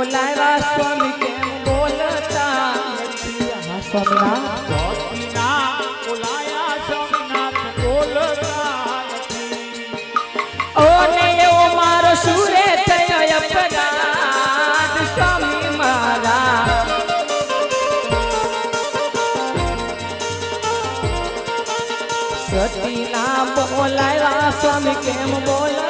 બોલાવ્યા સ્વામી કેમ બોલતા? હા સ્વામીના બોલાયા સોમનાથ બોલતા સ્વામી કેમ બોલતા?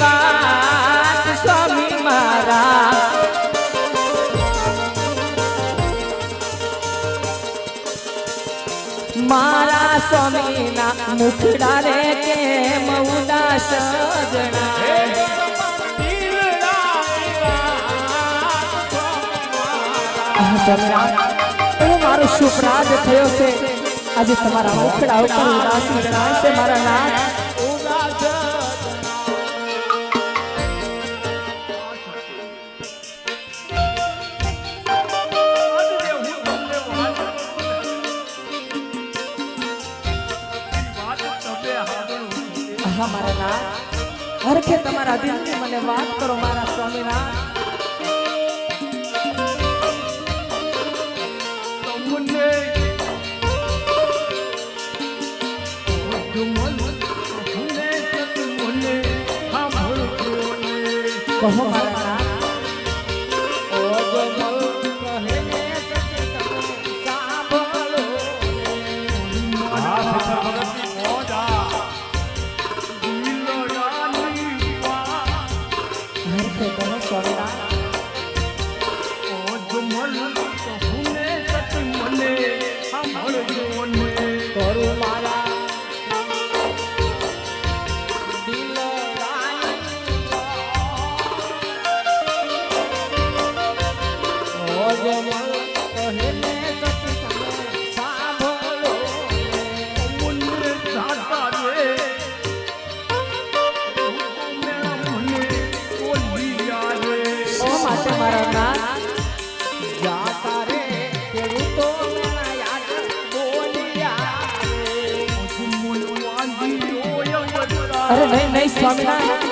વાત સ્વામી મારા સ્વામીના મુખડા રે કેમ ઉદાસ જણાય આ સ્વામીના એવો મારો શુભરાજ થયો છે આજે તમારા મુખડા ઉપર ઉદાસી જણાય છે મારા નાથ હા મારા નાથ હરખે તમારા દિલની મને વાત કરો મારા સ્વામીનાથ કહો મારા અરે નહીં નહીં સ્વામિનારાયણ.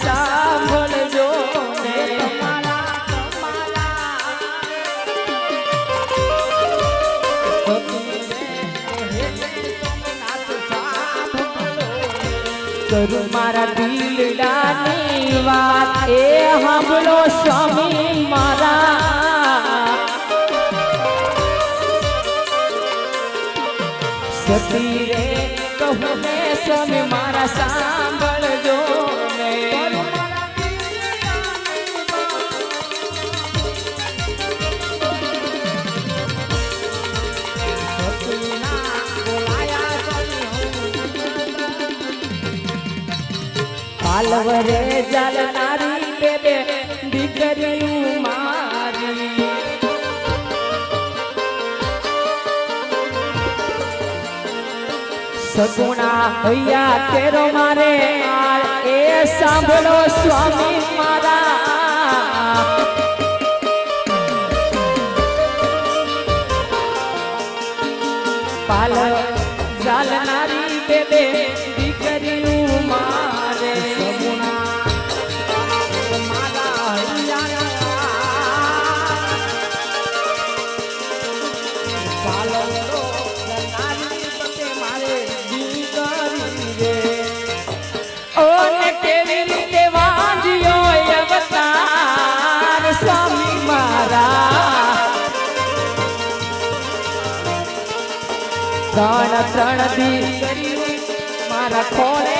સાંભળજો ને કરું મારા દિલડાની વાત એ સાંભળો સ્વામી મારા સતી રે કહું ને સ્વામી મારા સાંભળજો પાલવરે જલનારી બેબે દીકરીયું મારી. સગુણા હૈયા તેરો મારે એ સાંભળો સ્વામી મારા. પાલ ચાલનારી બેબે ત્રણ ત્રણ દી. મારા ખોળે